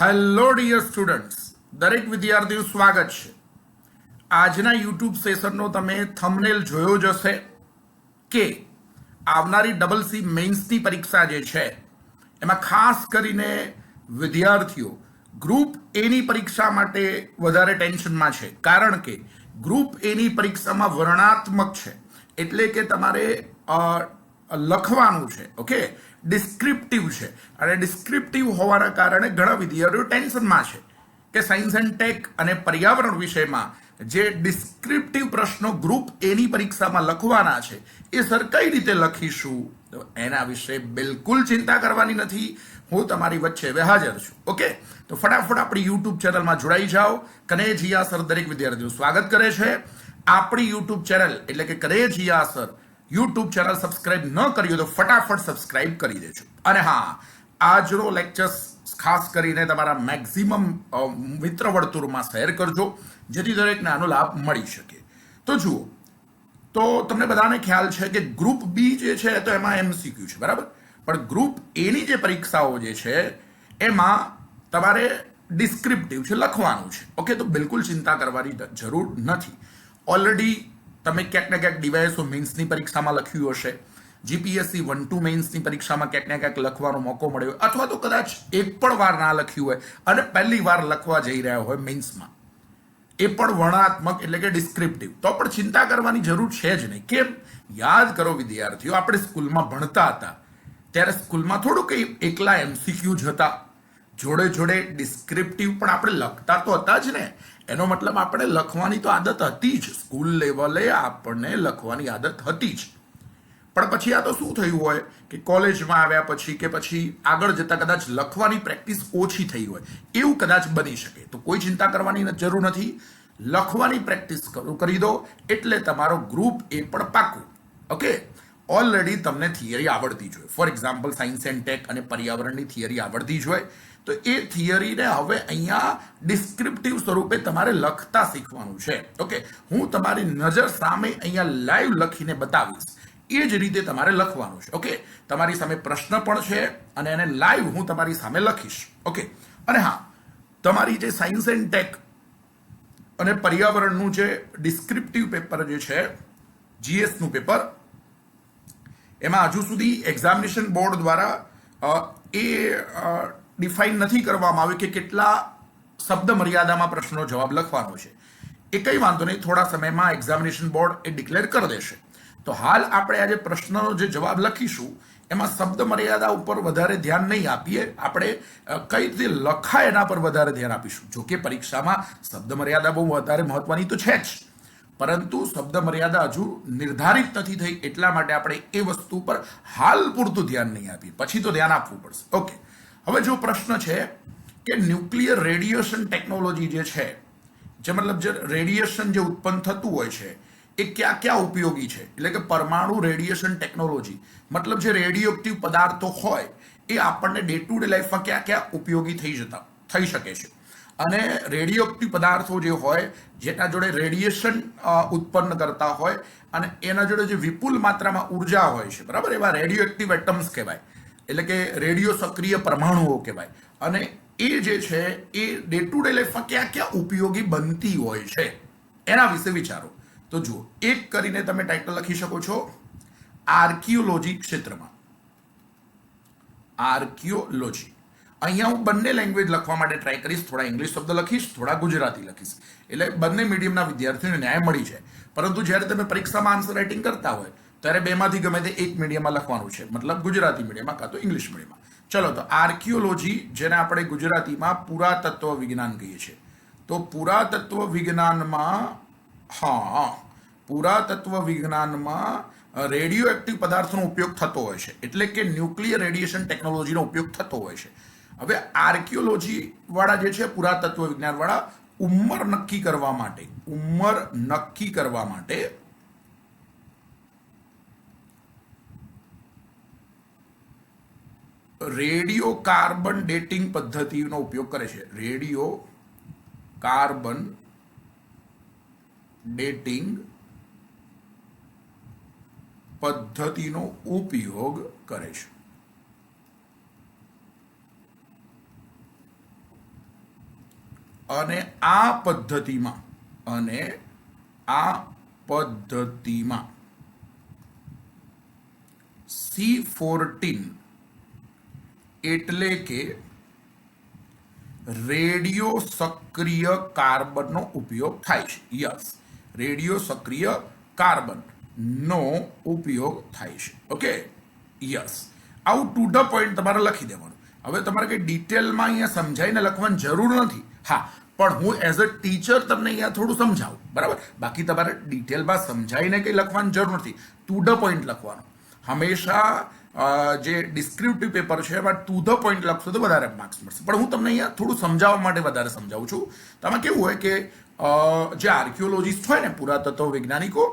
Hello dear students દરેક વિદ્યાર્થીનું સ્વાગત છે. આજના યુટ્યુબ સેશનનો તમે થંબનેલ જોયો જ હશે કે આવનારી ડબલ સી મેન્સની પરીક્ષા જે છે, એમાં ખાસ કરીને વિદ્યાર્થીઓ ગ્રુપ એની પરીક્ષા માટે વધારે ટેન્શનમાં છે. કારણ કે ગ્રુપ એની પરીક્ષામાં વર્ણાત્મક છે. એટલે કે તમારે લખવાનું છે. ઓકે ડિસ્ક્રિપ્ટિવ છે. અને ડિસ્ક્રિપ્ટિવ હોવાના કારણે ઘણા વિદ્યાર્થીઓ ટેન્શનમાં છે કે સાયન્સ એન્ડ ટેક અને પર્યાવરણ વિષયમાં જે ડિસ્ક્રિપ્ટિવ પ્રશ્નો ગ્રુપ એની પરીક્ષામાં લખવાના છે, એ સર કઈ રીતે લખીશું? તો એના વિશે બિલકુલ ચિંતા કરવાની નથી. હું તમારી વચ્ચે હવે હાજર છું. ઓકે? તો ફટાફટ આપણી યુટ્યુબ ચેનલમાં જોડાઈ જાઓ. કનેજિયા સર દરેક વિદ્યાર્થીઓ સ્વાગત કરે છે. આપણી યુટ્યુબ ચેનલ એટલે કે Kanejiya sir YouTube channel subscribe ન કરી તો ફટાફટ સબસ્ક્રાઇબ કરી દેજો. અને હા, આજનો લેક્ચર ખાસ કરીને તમારા મેક્સિમમ મિત્ર વર્તુળમાં શેર કરજો, જેથી દરેકને આનો લાભ મળી શકે. તો જુઓ, તો તમને બધાને ખ્યાલ છે કે ગ્રુપ બી જે છે તો એમાં એમસીક્યુ છે, બરાબર? પણ ગ્રુપ એની જે પરીક્ષાઓ જે છે, એમાં તમારે ડિસ્ક્રિપ્ટિવ છે, લખવાનું છે. ઓકે તો બિલકુલ ચિંતા કરવાની જરૂર નથી. ઓલરેડી તમે ક્યાંક ને ક્યાંક ડીવાયએસઓ મેન્સની પરીક્ષામાં લખ્યું હશે. જીપીએસસી વન ટુ મેન્સની પરીક્ષામાં ક્યાંક ને ક્યાંક લખવાનો મોકો મળ્યો અથવા તો કદાચ એક પણ વાર ના લખ્યું હોય અને પહેલી વાર લખવા જઈ રહ્યા હોય મેન્સમાં એ પણ વર્ણાત્મક એટલે કે ડિસ્ક્રિપ્ટિવ. તો પણ ચિંતા કરવાની જરૂર છે જ નહીં. કેમ? યાદ કરો વિદ્યાર્થીઓ, આપણે સ્કૂલમાં ભણતા હતા. ત્યારે સ્કૂલમાં થોડું કંઈ એકલા એમસીક્યુ જ હતા. જોડે જોડે ડિસ્ક્રિપ્ટિવ પણ આપણે લખતા તો હતા જ ને. એનો મતલબ આપણે લખવાની તો આદત હતી જ. સ્કૂલ લેવલે આપણને લખવાની આદત હતી જ. પણ પછી આ તો શું થયું હોય કે કોલેજમાં આવ્યા પછી કે પછી આગળ જતા કદાચ લખવાની પ્રેક્ટિસ ઓછી થઈ હોય, એવું કદાચ બની શકે. તો કોઈ ચિંતા કરવાની જરૂર નથી. લખવાની પ્રેક્ટિસ કરું દો, એટલે તમારો ગ્રુપ એ પણ પાકું. ઓકે ઓલરેડી તમને થિયરી આવડતી જોઈએ for example science and tech અને પર્યાવરણની થિયરી આવડતી જ હોય. તો એ થિયરીને હવે અહીંયા ડિસ્ક્રિપ્ટિવ સ્વરૂપે તમારે લખતા શીખવાનું છે. ઓકે? હું તમારી નજર સામે અહીંયા લાઈવ લખીને બતાવીશ. એ જ રીતે તમારે લખવાનું છે. ઓકે? તમારી સામે પ્રશ્ન પણ છે અને એને લાઈવ હું તમારી સામે લખીશ. ઓકે? અને હા, તમારી જે સાયન્સ એન્ડ ટેક અને પર્યાવરણનું જે ડિસ્ક્રિપ્ટિવ પેપર જે છે જીએસનું પેપર એમાં હજુ સુધી એક્ઝામિનેશન બોર્ડ દ્વારા એ ડિફાઇન નથી કરવામાં આવ્યું કે કેટલા શબ્દ મર્યાદામાં પ્રશ્નનો જવાબ લખવાનો છે. એ કંઈ વાંધો નહીં, થોડા સમયમાં એક્ઝામિનેશન બોર્ડ એ ડિક્લેર કરી દેશે. તો હાલ આપણે આજે પ્રશ્નનો જે જવાબ લખીશું, એમાં શબ્દ મર્યાદા ઉપર વધારે ધ્યાન નહીં આપીએ. આપણે કઈ રીતે લખાય એના પર વધારે ધ્યાન આપીશું? જો કે પરીક્ષામાં શબ્દ મર્યાદા બહુ વધારે મહત્વની તો છે જ. પરંતુ શબ્દ મર્યાદા હજુ નિર્ધારિત નથી થઈ એટલા માટે આપણે એ વસ્તુ પર હાલ પૂરતું ધ્યાન નહીં આપીએ. પછી તો ધ્યાન આપવું પડશે. ઓકે. હવે જો પ્રશ્ન છે કે ન્યુક્લિયર રેડિયેશન ટેકનોલોજી જે છે, જે મતલબ જે રેડિયેશન જે ઉત્પન્ન થતું હોય છે, એ ક્યાં ક્યાં ઉપયોગી છે? એટલે કે પરમાણુ રેડિયેશન ટેકનોલોજી, મતલબ જે રેડિયોક્ટિવ પદાર્થો હોય, એ આપણને ડે ટુ ડે લાઈફમાં ક્યાં ક્યાં ઉપયોગી થઈ જતા, થઈ શકે છે. અને રેડિયોક્ટિવ પદાર્થો જે હોય, જેના જોડે રેડિયેશન ઉત્પન્ન કરતા હોય, અને એના જોડે જે વિપુલ માત્રામાં ઊર્જા હોય છે, બરાબર? એવા રેડિયોએક્ટિવ એટમ્સ કહેવાય. એટલે કે રેડિયો સક્રિય પરમાણુઓ કહેવાય. અને એ જે છે, એ ડે ટુ ડે લાઈફમાં ક્યાં ક્યાં ઉપયોગી બનતી હોય છે? એના વિશે વિચારો. તો જુઓ, એક કરીને તમે ટાઇટલ લખી શકો છો આર્કિયોલોજી ક્ષેત્રમાં. આર્કિયોલોજી અહીંયા હું બંને લેંગ્વેજ લખવા માટે ટ્રાય કરીશ, થોડા ઇંગ્લિશ શબ્દ લખીશ, થોડા ગુજરાતી લખીશ. એટલે બંને મીડિયમના વિદ્યાર્થીઓને ન્યાય મળી જાય. પરંતુ જ્યારે તમે પરીક્ષામાં આન્સર રાઇટિંગ કરતા હોય ત્યારે બેમાંથી ગમે તે એક મીડિયમમાં લખવાનું છે. મતલબ ગુજરાતી મીડિયમમાં કાં તો ઇંગ્લિશ મીડિયમમાં. ચલો તો આર્કિયોલોજી, જેને આપણે ગુજરાતીમાં પુરાતત્વ વિજ્ઞાન કહીએ છીએ. તો પુરાતત્વ વિજ્ઞાનમાં, હા, પુરાતત્વ વિજ્ઞાનમાં રેડિયો એક્ટિવ પદાર્થનો ઉપયોગ થતો હોય છે. એટલે કે ન્યુક્લિયર રેડિયેશન ટેકનોલોજીનો ઉપયોગ થતો હોય છે. હવે આર્કિયોલોજી વાળા જે છે, પુરાતત્વ વિજ્ઞાન વાળા ઉંમર નક્કી કરવા માટે, ઉંમર નક્કી કરવા માટે રેડિયો કાર્બન ડેટિંગ પદ્ધતિનો ઉપયોગ કરે છે. રેડિયો કાર્બન ડેટિંગ પદ્ધતિનો ઉપયોગ કરે છે. અને આ પદ્ધતિમાં, અને આ પદ્ધતિમાં સી ફોર્ટીન એટલે કે રેડિયો સક્રિય કાર્બનનો ઉપયોગ થાય છે. યસ રેડિયો સક્રિય કાર્બન નો ઉપયોગ થાય છે. ઓકે યસ આવું ટુ ધ પોઈન્ટ તમારે લખી દેવાનું. હવે તમારે કંઈ ડિટેલમાં અહીંયા સમજાઈને લખવાની જરૂર નથી. હા, પણ હું એઝ અ ટીચર તમને અહીંયા થોડું સમજાવું. બરાબર? બાકી તમારે ડિટેલમાં સમજાવીને કંઈ લખવાની જરૂર નથી. ટુ ધ પોઈન્ટ લખવાનું. હંમેશા જે ડિસ્ક્રિપ્ટિવ પેપર છે, એમાં ટુ ધ પોઈન્ટ લખશો તો વધારે માર્ક્સ મળશે. પણ હું તમને અહીંયા થોડું સમજાવવા માટે વધારે સમજાવું છું. તમે કેવું હોય કે જે આર્કિયોલોજીસ્ટ હોય ને, પુરાતત્વ વૈજ્ઞાનિકો,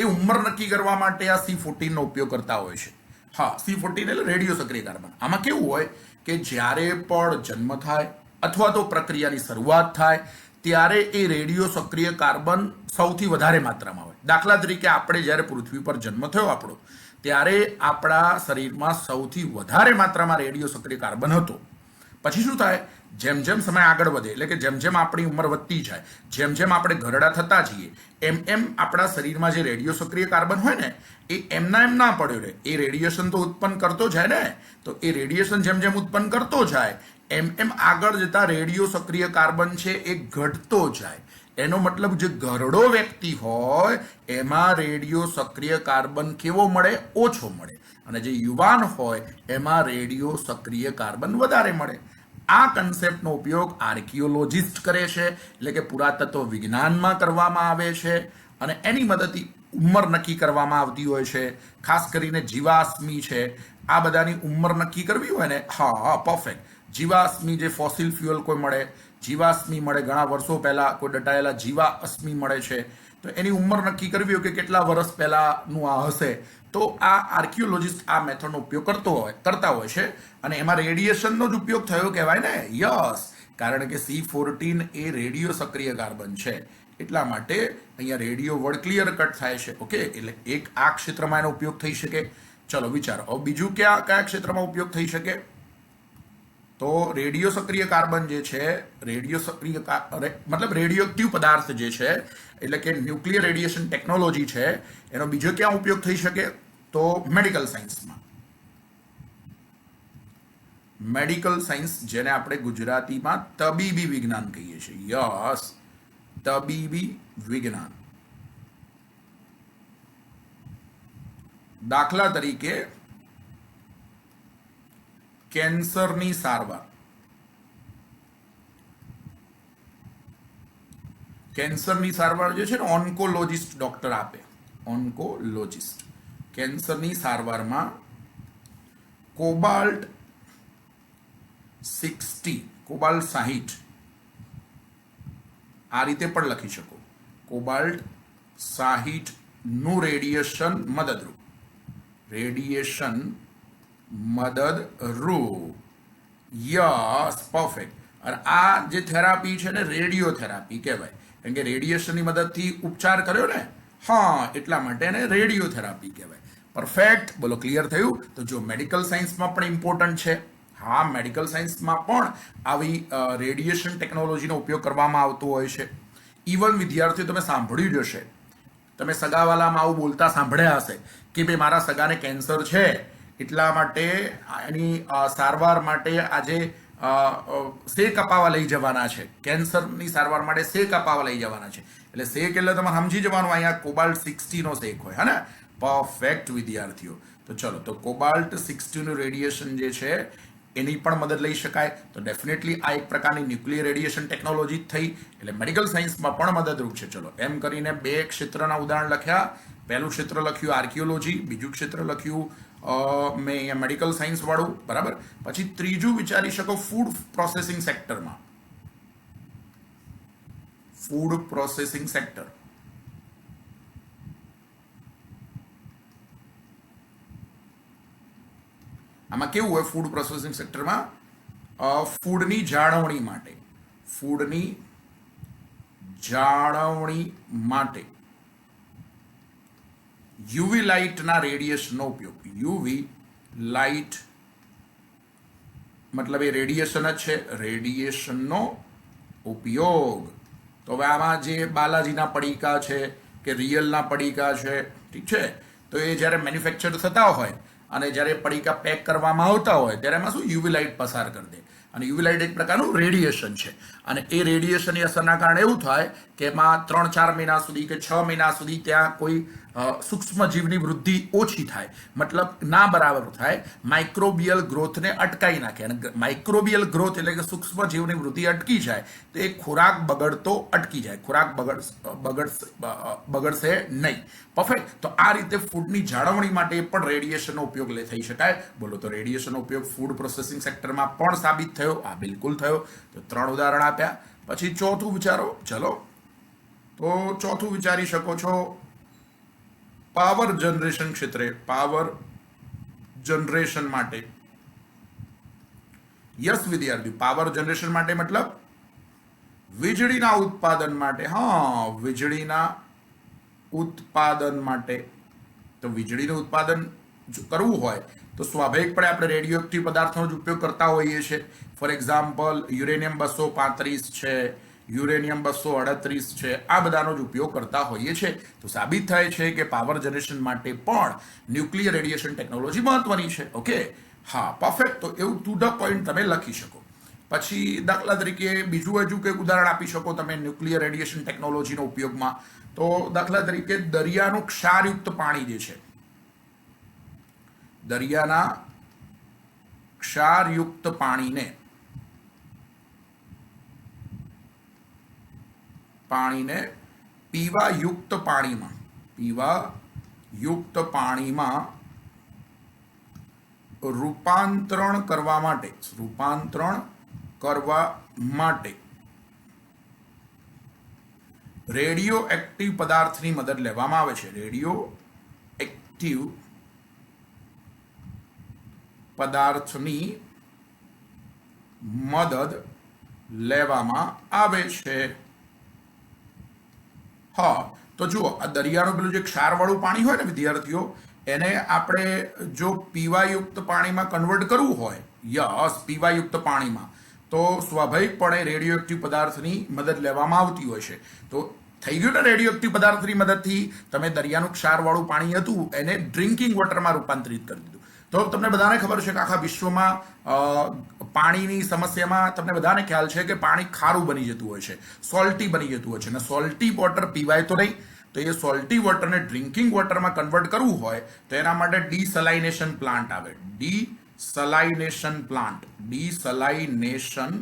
એ ઉંમર નક્કી કરવા માટે આ સી ફોર્ટીનનો ઉપયોગ કરતા હોય છે. હા સી ફોર્ટીન એટલે રેડિયો સક્રિય કાર્બન આમાં કેવું હોય કે જ્યારે પણ જન્મ થાય અથવા તો પ્રક્રિયાની શરૂઆત થાય, ત્યારે એ રેડિયો સક્રિય કાર્બન સૌથી વધારે માત્રામાં હોય. દાખલા તરીકે આપણે જ્યારે પૃથ્વી પર જન્મ થયો આપણો ત્યારે આપણા શરીરમાં સૌથી વધારે માત્રામાં રેડિયો સક્રિય કાર્બન હતો. પછી શું થાય? જેમ જેમ સમય આગળ વધે, એટલે કે જેમ જેમ આપણી ઉંમર વધતી જાય, જેમ જેમ આપણે ઘરડા થતા જઈએ, એમ એમ આપણા શરીરમાં જે રેડિયો સક્રિય કાર્બન હોય ને, એ એમના એમ ના પડ્યો રહે. એ રેડિયેશન તો ઉત્પન્ન કરતો જાય ને, તો એ રેડિયેશન જેમ જેમ ઉત્પન્ન કરતો જાય, એમ એમ આગળ જતા રેડિયો સક્રિય કાર્બન છે એ ઘટતો જાય. એનો મતલબ જે ગરડો વ્યક્તિ હોય, એમાં રેડિયો સક્રિય કાર્બન કેવો મળે? ઓછો મળે. અને જે યુવાન હોય, એમાં રેડિયો સક્રિય કાર્બન વધારે મળે. આ કન્સેપ્ટનો ઉપયોગ આર્કિયોલોજિસ્ટ કરે છે, એટલે કે પુરાતત્વ વિજ્ઞાનમાં કરવામાં આવે છે, અને એની મદદથી ઉંમર નક્કી કરવામાં આવતી હોય છે. ખાસ કરીને જીવાશ્મી છે. આ બધાની ઉંમર નક્કી કરવી હોય ને? હા હા પરફેક્ટ જીવાશ્મી જે ફોસિલ ફ્યુઅલ કોઈ મળે જીવાશ્મી મળે. ઘણા વર્ષો પહેલા કોઈ દટાયેલા જીવા અશ્મિ મળે છે. તો એની ઉંમર નક્કી કરવી હોય કે કેટલા વર્ષ પહેલાનું આ હશે? તો આ આર્કિયોલોજિસ્ટ આ મેથડનો ઉપયોગ કરતો હોય, કરતા હોય છે અને એમાં રેડિયેશનનો જ ઉપયોગ થયો કહેવાય ને? યસ. કારણ કે સી ફોર્ટીન એ રેડિયો સક્રિય કાર્બન છે. એટલા માટે અહીંયા રેડિયો વર્ડ ક્લિયર કટ થાય છે. ઓકે? એટલે એક આ ક્ષેત્રમાં એનો ઉપયોગ થઈ શકે. ચલો વિચારો. બીજું ક્યાં, કયા ક્ષેત્રમાં ઉપયોગ થઈ શકે? તો રેડિયો સક્રિય કાર્બન જે છે, રેડિયો સક્રિય મતલબ રેડિયો એક્ટિવ પદાર્થ જે છે, એટલે કે ન્યુક્લિયર રેડિયેશન ટેકનોલોજી છે, એનો બીજો ક્યાં ઉપયોગ થઈ શકે? તો મેડિકલ સાયન્સમાં. મેડિકલ સાયન્સ જેને આપણે ગુજરાતીમાં તબીબી વિજ્ઞાન કહીએ છીએ. યસ, તબીબી વિજ્ઞાન. દાખલા તરીકે કેન્સરની સારવાર કેન્સરની સારવાર જે છે ને ઓન્કોલોજિસ્ટ ડોક્ટર આપે ઓન્કોલોજિસ્ટ કેન્સરની સારવારમાં કોબાલ્ટ સિક્સટી કોબાલ્ટ સાહીઠ આ રીતે પણ લખી શકો. કોબાલ્ટ સાહીઠનું રેડિયેશન મદદરૂપ. રેડિયેશન મદદરૂપ. યસ પરફેક્ટ અને આ જે થેરાપી છે ને રેડિયો થેરાપી કહેવાય. કારણ કે રેડિયેશનની મદદથી ઉપચાર કર્યો ને, હા, એટલા માટે એને રેડિયો થેરાપી કહેવાય. પરફેક્ટ બોલો ક્લિયર થયું? તો જો મેડિકલ સાયન્સમાં પણ ઇમ્પોર્ટન્ટ છે. હા મેડિકલ સાયન્સમાં પણ આવી રેડિયેશન ટેકનોલોજીનો ઉપયોગ કરવામાં આવતો હોય છે. ઇવન વિદ્યાર્થીઓ, તમે સાંભળ્યું જ હશે. તમે સગાવાલામાં આવું બોલતા સાંભળ્યા હશે કે, ભાઈ, મારા સગાને કેન્સર છે. એટલા માટે, એની સારવાર માટે આજે શેક અપાવવા લઈ જવાના છે. કેન્સરની સારવાર માટે શેક અપાવવા લઈ જવાના છે. એટલે શેક એટલે તમારે સમજી જવાનું, અહીંયા કોબાલ્ટ સિક્સટીનો શેક હોય, હા ને? પરફેક્ટ વિદ્યાર્થીઓ. તો ચલો, તો કોબાલ્ટ સિક્સટીનું રેડિયેશન જે છે, એની પણ મદદ લઈ શકાય. તો ડેફિનેટલી આ એક પ્રકારની ન્યુક્લિયર રેડિયેશન ટેકનોલોજી થઈ, એટલે મેડિકલ સાયન્સમાં પણ મદદરૂપ છે. ચલો, એમ કરીને બે ક્ષેત્રના ઉદાહરણ લખ્યા. પહેલું ક્ષેત્ર લખ્યું આર્કિયોલોજી, બીજું ક્ષેત્ર લખ્યું મેં અહીંયા મેડિકલ સાયન્સ વાળું, બરાબર? પછી ત્રીજું વિચારી શકો ફૂડ પ્રોસેસિંગ સેક્ટરમાં ફૂડ પ્રોસેસિંગ સેક્ટર આમાં કેવું હોય ફૂડ પ્રોસેસિંગ સેક્ટરમાં ફૂડની જાળવણી માટે. ફૂડની જાળવણી માટે. યુવી લાઇટના રેડિયેશનનો ઉપયોગ. યુવી લાઇટ મતલબ એ રેડિયેશન જ છે, રેડિયેશનનો ઉપયોગ. તો હવે આમાં જે બાલાજીના પડીકા છે કે રિયલના પડીકા છે, ઠીક છે? તો એ જ્યારે મેન્યુફેક્ચર થતા હોય અને જ્યારે પડીકા પેક કરવામાં આવતા હોય, ત્યારે એમાં શું? યુવી લાઇટ પસાર કરી દે. અને યુવી લાઇટ એક પ્રકારનું રેડિયેશન છે. અને એ રેડિયેશનની અસરના કારણે એવું થાય કે એમાં ત્રણ ચાર મહિના સુધી કે છ મહિના સુધી ત્યાં કોઈ સૂક્ષ્મ જીવની વૃદ્ધિ ઓછી થાય. મતલબ ના બરાબર થાય. માઇક્રોબિયલ ગ્રોથને અટકાવી નાખે. અને માઇક્રોબિયલ ગ્રોથ એટલે કે સૂક્ષ્મ જીવની વૃદ્ધિ અટકી જાય, તો એ ખોરાક બગડતો અટકી જાય. ખોરાક બગડ બગડશે બગડશે નહીં. પરફેક્ટ તો આ રીતે ફૂડની જાળવણી માટે પણ રેડિયેશનનો ઉપયોગ લે, થઈ શકાય. બોલો તો રેડિયેશનનો ઉપયોગ ફૂડ પ્રોસેસિંગ સેક્ટરમાં પણ સાબિત થયો? આ બિલકુલ થયો. તો ત્રણ ઉદાહરણ આપ્યા. પછી ચોથું વિચારો. ચલો તો ચોથું વિચારી શકો છો. પાવર જનરેશન ક્ષેત્રે, પાવર જનરેશન માટે. યસ વિદ્યાર્થી પાવર જનરેશન માટે મતલબ વીજળીના ઉત્પાદન માટે. હા, વીજળીના ઉત્પાદન માટે. તો વીજળીનું ઉત્પાદન કરવું હોય, તો સ્વાભાવિકપણે આપણે રેડિયો એક્ટિવ પદાર્થોનો જ ઉપયોગ કરતા હોઈએ છીએ. ફોર એક્ઝામ્પલ, યુરેનિયમ બસો પાંત્રીસ છે. યુરેનિયમ બસો અડત્રીસ છે. આ બધાનો જ ઉપયોગ કરતા હોઈએ છીએ. તો સાબિત થાય છે કે પાવર જનરેશન માટે પણ ન્યુક્લિયર રેડિયેશન ટેકનોલોજી મહત્વની છે. ઓકે? હા પરફેક્ટ તો એવું ટુ ધ પોઈન્ટ તમે લખી શકો. પછી દાખલા તરીકે બીજું હજુ કંઈક ઉદાહરણ આપી શકો તમે ન્યુક્લિયર રેડિયેશન ટેકનોલોજીનો ઉપયોગમાં. તો દાખલા તરીકે દરિયાનું ક્ષારયુક્ત પાણી જે છે, દરિયાના ક્ષારયુક્ત પાણીને પાણીને પીવા યુક્ત પાણીમાં પીવા યુક્ત પાણીમાં રૂપાંતરણ કરવા માટે, રૂપાંતરણ કરવા માટે રેડિયો એક્ટિવ પદાર્થની મદદ લેવામાં આવે છે. રેડિયો એક્ટિવ પદાર્થની મદદ લેવામાં આવે છે. હા, તો જુઓ, આ દરિયાનું પેલું જે ક્ષારવાળું પાણી હોય ને વિદ્યાર્થીઓ, એને આપણે જો પીવાયુક્ત પાણીમાં કન્વર્ટ કરવું હોય, યસ, પીવાયુક્ત પાણીમાં, તો સ્વાભાવિકપણે રેડિયો એક્ટિવ પદાર્થની મદદ લેવામાં આવતી હોય છે. તો થઈ ગયું ને રેડિયો એક્ટિવ પદાર્થની મદદથી તમે દરિયાનું ક્ષારવાળું પાણી હતું, એને ડ્રિંકિંગ વોટરમાં રૂપાંતરિત કરી દીધું. તો તમને બધાને ખબર છે કે આખા વિશ્વમાં પાણીની સમસ્યામાં તમને બધાને ખ્યાલ છે કે પાણી ખારું બની જતું હોય છે સોલ્ટી બની જતું હોય છે. અને સોલ્ટી વોટર પીવાય તો નહીં. તો એ સોલ્ટી વોટરને ડ્રિંકિંગ વોટરમાં કન્વર્ટ કરવું હોય, તો એના માટે ડીસલાઇનેશન પ્લાન્ટ આવે. ડીસલાઇનેશન પ્લાન્ટ ડીસલાઇનેશન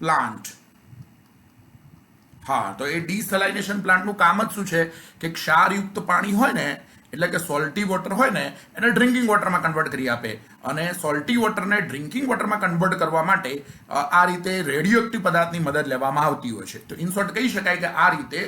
પ્લાન્ટ હા, તો એ ડીસલાઇનેશન પ્લાન્ટનું કામ જ શું છે? કે ક્ષારયુક્ત પાણી હોય ને એટલે કે સોલ્ટી વોટર હોય ને, એને ડ્રિંકિંગ વોટરમાં કન્વર્ટ કરી આપે. અને સોલ્ટી વોટરને ડ્રિંકિંગ વોટરમાં કન્વર્ટ કરવા માટે આ રીતે રેડિયોએક્ટિવ પદાર્થની મદદ લેવામાં આવતી હોય છે. તો ઇન કહી શકાય કે આ રીતે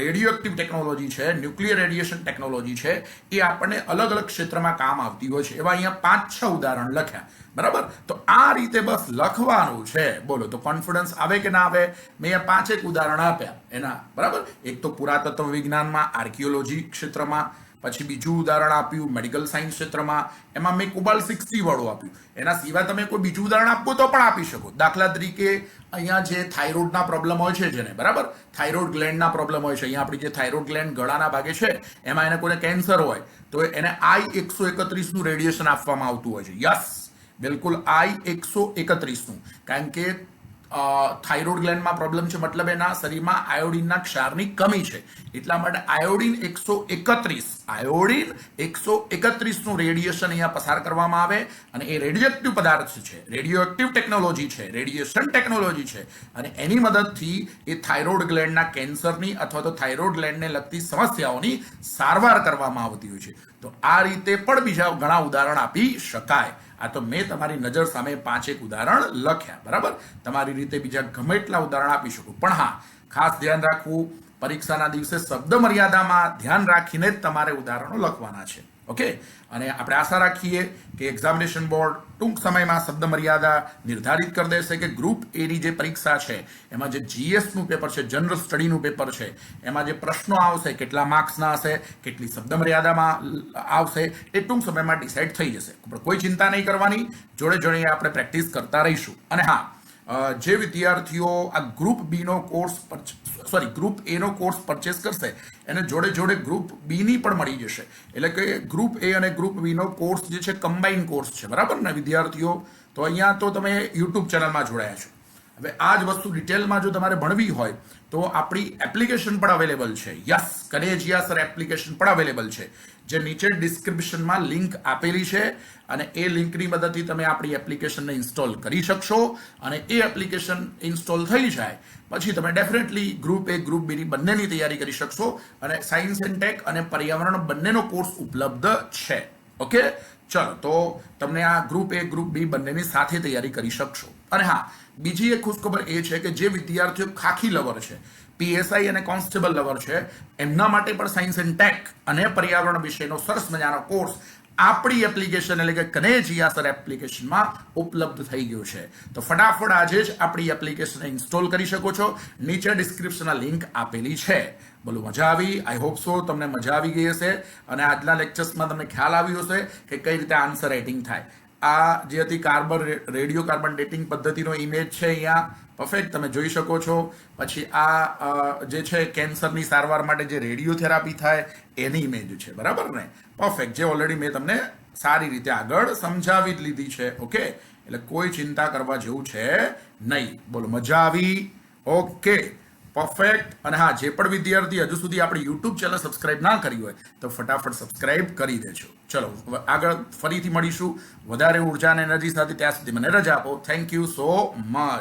રેડિયોએક્ટિવ ટેકનોલોજી છે ન્યુક્લિયર રેડિયેશન ટેકનોલોજી છે, એ આપણને અલગ અલગ ક્ષેત્રમાં કામ આવતી હોય છે. એવા અહીંયા પાંચ છ ઉદાહરણ લખ્યા. બરાબર? તો આ રીતે બસ લખવાનું છે. બોલો, તો કોન્ફિડન્સ આવે કે ના આવે? મેં પાંચેક ઉદાહરણ આપ્યા. એના, બરાબર? એક તો પુરાતત્વ વિજ્ઞાનમાં આર્કિયોલોજી ક્ષેત્રમાં પછી બીજું ઉદાહરણ આપ્યું મેડિકલ સાયન્સ ક્ષેત્રમાં. એમાં મેં કોબાલ સિક્સટી વાળું આપ્યું. એના સિવાય તમે કોઈ બીજું ઉદાહરણ આપો તો પણ આપી શકો. દાખલા તરીકે અહીંયા જે થાઇરોઇડના પ્રોબ્લેમ હોય છે જેને, બરાબર? થાઇરોઇડ ગ્લેન્ડના પ્રોબ્લેમ હોય છે. અહીંયા આપણી જે થાઇરોઇડ ગ્લેન્ડ ગળાના ભાગે છે, એમાં એને કોઈને કેન્સર હોય, તો એને આઈ એકસો એકત્રીસનું રેડિયેશન આપવામાં આવતું હોય છે. યસ બિલકુલ આઈ એકસો એકત્રીસનું કારણ કે થાઇરોઇડ ગ્લેન્ડમાં પ્રોબ્લેમ છે, મતલબ એના શરીરમાં આયોડિનના ક્ષારની કમી છે. એટલા માટે આયોડિન એકસો એકત્રીસ, આયોડિન એકસો એકત્રીસનું રેડિયેશન અહીંયા પસાર કરવામાં આવે અને એ રેડિયોએક્ટિવ પદાર્થ છે, રેડિયોએક્ટિવ ટેકનોલોજી છે, રેડિયેશન ટેકનોલોજી છે. અને એની મદદથી એ થાઇરોઇડ ગ્લેન્ડના કેન્સરની અથવા તો થાઇરોઇડ ગ્લેન્ડને લગતી સમસ્યાઓની સારવાર કરવામાં આવતી હોય છે. તો આ રીતે પણ બીજા ઘણા ઉદાહરણ આપી શકાય. આ તો મેં તમારી નજર સામે પાંચેક ઉદાહરણ લખ્યા, બરાબર? તમારી રીતે બીજા ગમે એટલા ઉદાહરણ આપી શકું. પણ હા, ખાસ ધ્યાન રાખવું, પરીક્ષાના દિવસે શબ્દ મર્યાદામાં ધ્યાન રાખીને જ તમારે ઉદાહરણો લખવાના છે. ઓકે? અને આપણે આશા રાખીએ કે એક્ઝામિનેશન બોર્ડ ટૂંક સમયમાં શબ્દ મર્યાદા નિર્ધારિત કરી દેશે કે ગ્રુપ એની જે પરીક્ષા છે, એમાં જે જીએસનું પેપર છે જનરલ સ્ટડીનું પેપર છે, એમાં જે પ્રશ્નો આવશે, કેટલા માર્ક્સના હશે, કેટલી શબ્દ મર્યાદામાં આવશે, એ ટૂંક સમયમાં ડિસાઇડ થઈ જશે. પણ કોઈ ચિંતા નહીં કરવાની. જોડે જોડે આપણે પ્રેક્ટિસ કરતા રહીશું. અને હા જે વિદ્યાર્થીઓ આ ગ્રુપ બીનો કોર્સ સોરી ગ્રુપ એનો કોર્સ પરચેસ કરશે, એને જોડે જોડે ગ્રુપ બીની પણ મળી જશે. એટલે કે ગ્રુપ એ અને ગ્રુપ બીનો કોર્સ જે છે કમ્બાઈન કોર્સ છે. બરાબર ને, વિદ્યાર્થીઓ? તો અહીંયા તો તમે યુટ્યુબ ચેનલમાં જોડાયા છો. હવે આ જ વસ્તુ ડિટેલમાં જો તમારે ભણવી હોય, તો આપણી એપ્લિકેશન પણ અવેલેબલ છે. યસ કનેજિયા સર એપ્લિકેશન પણ અવેલેબલ છે. જે નીચે ડિસ્ક્રિપ્શનમાં લિંક આપેલી છે અને એ લિંકની મદદથી તમે આપણી એપ્લિકેશનને ઇન્સ્ટોલ કરી શકશો અને એ એપ્લિકેશન ઇન્સ્ટોલ થઈ જાય, પછી તમે ડેફિનેટલી ગ્રુપ એ ગ્રુપ બીની બંનેની તૈયારી કરી શકશો અને સાયન્સ એન્ડ ટેક અને પર્યાવરણ બંનેનો કોર્સ ઉપલબ્ધ છે. ઓકે ચલો, તો તમને આ ગ્રુપ એ ગ્રુપ બી બંનેની સાથે તૈયારી કરી શકશો. અને હા, બીજી એક ખુશખબર એ છે કે જે વિદ્યાર્થીઓ ખાખી લવર છે, પીએસઆઈ અને કોન્સ્ટેબલ લવર છે, એમના માટે પણ સાયન્સ એન્ડ ટેક અને પર્યાવરણ વિષયનો સરસ મજાનો કોર્સ આપણી એપ્લિકેશન એટલે કે કનેજિયા સર એપ્લિકેશનમાં ઉપલબ્ધ થઈ ગયું છે. તો ફટાફટ આજે જ આપણી એપ્લિકેશન ઇન્સ્ટોલ કરી શકો છો. નીચે ડિસ્ક્રિપ્શનમાં લિંક આપેલી છે. બોલો, મજા આવી? આઈ હોપ સો તમને મજા આવી ગઈ હશે. અને આજના લેક્ચર્સમાં તમને ખ્યાલ આવ્યો હશે કે કઈ રીતે આન્સર રાઇટિંગ થાય. આ જે હતી કાર્બન રેડિયો કાર્બન ડેટિંગ પદ્ધતિનો ઇમેજ છે અહીંયા. પરફેક્ટ તમે જોઈ શકો છો. પછી આ જે છે કેન્સરની સારવાર માટે જે રેડિયોથેરાપી થાય, એની ઇમેજ છે. બરાબર ને? પરફેક્ટ જે ઓલરેડી મેં તમને સારી રીતે આગળ સમજાવી જ લીધી છે. ઓકે એટલે કોઈ ચિંતા કરવા જેવું છે નહીં. બોલો, મજા આવી? ઓકે પરફેક્ટ અને હા, જે પણ વિદ્યાર્થી હજુ સુધી આપણી યુટ્યુબ ચેનલ સબસ્ક્રાઇબ ના કરી હોય, તો ફટાફટ સબસ્ક્રાઇબ કરી દેજો. ચલો આગળ ફરીથી મળીશું. વધારે ઊર્જા અને એનર્જી સાથે ત્યાં સુધી મને રજા આપો. Thank you so much